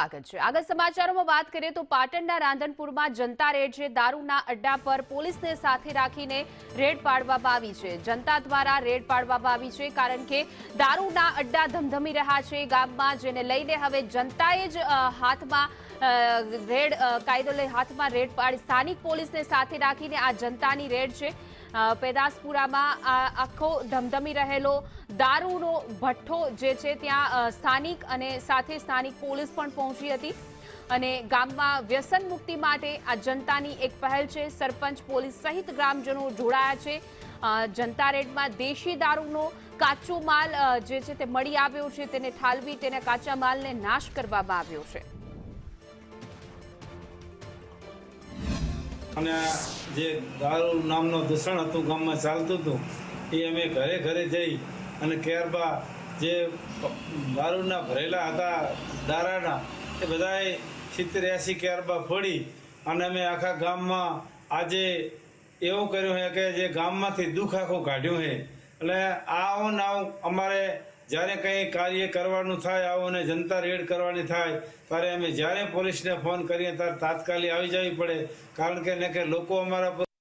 આગળ સમાચારોમાં વાત કરીએ તો પાટણના રાંધનપુરમાં જનતા રેડ છે. દારૂના અડ્ડા પર પોલીસને સાથે રાખીને રેડ પાડવામાં આવી છે. જનતા દ્વારા રેડ પાડવામાં આવી છે કારણ કે દારૂના અડ્ડા ધમધમી રહ્યા છે. ગામમાં જેને લઈને હવે જનતાએ જ હાથમાં રેડ કાયદો લઈ હાથમાં રેડ પાડી સ્થાનિક પોલીસને સાથે રાખીને આ જનતાની રેડ છે. પેદાસપુરામાં આખો ધમધમી રહેલો દારૂનો ભઠ્ઠો જે છે ત્યાં સ્થાનિક અને સાથે સ્થાનિક પોલીસ પણ પહોંચી હતી. અને ગામમાં વ્યસન મુક્તિ માટે આ જનતાની એક પહેલ છે. સરપંચ, પોલીસ સહિત ગ્રામજનો જોડાયા છે. જનતા રેડમાં દેશી દારૂનો કાચો માલ જે છે તે મળી આવ્યો છે. તેને ઠાલવી, તેના કાચા માલને નાશ કરવામાં આવ્યો છે. અને જે દારૂ નામનું દૂષણ હતું, ગામમાં ચાલતું હતું, એ અમે ઘરે ઘરે જઈ અને ત્યારબાદ જે દારૂના ભરેલા હતા, દારાના, એ બધાએ સિત્તેર એંસી ક્યારબા ફોડી અને અમે આખા ગામમાં આજે એવું કર્યું છે કે જે ગામમાંથી દુઃખ આખું કાઢ્યું છે એટલે આવું ને અમારે જ્યારે કંઈ કાર્ય કરવાનું થાય, આવું અને જનતા રેડ કરવાની થાય, ત્યારે અમે જ્યારે પોલીસને ફોન કરીએ, ત્યારે તાત્કાલિક આવી જવી પડે. કારણ કે લોકો અમારા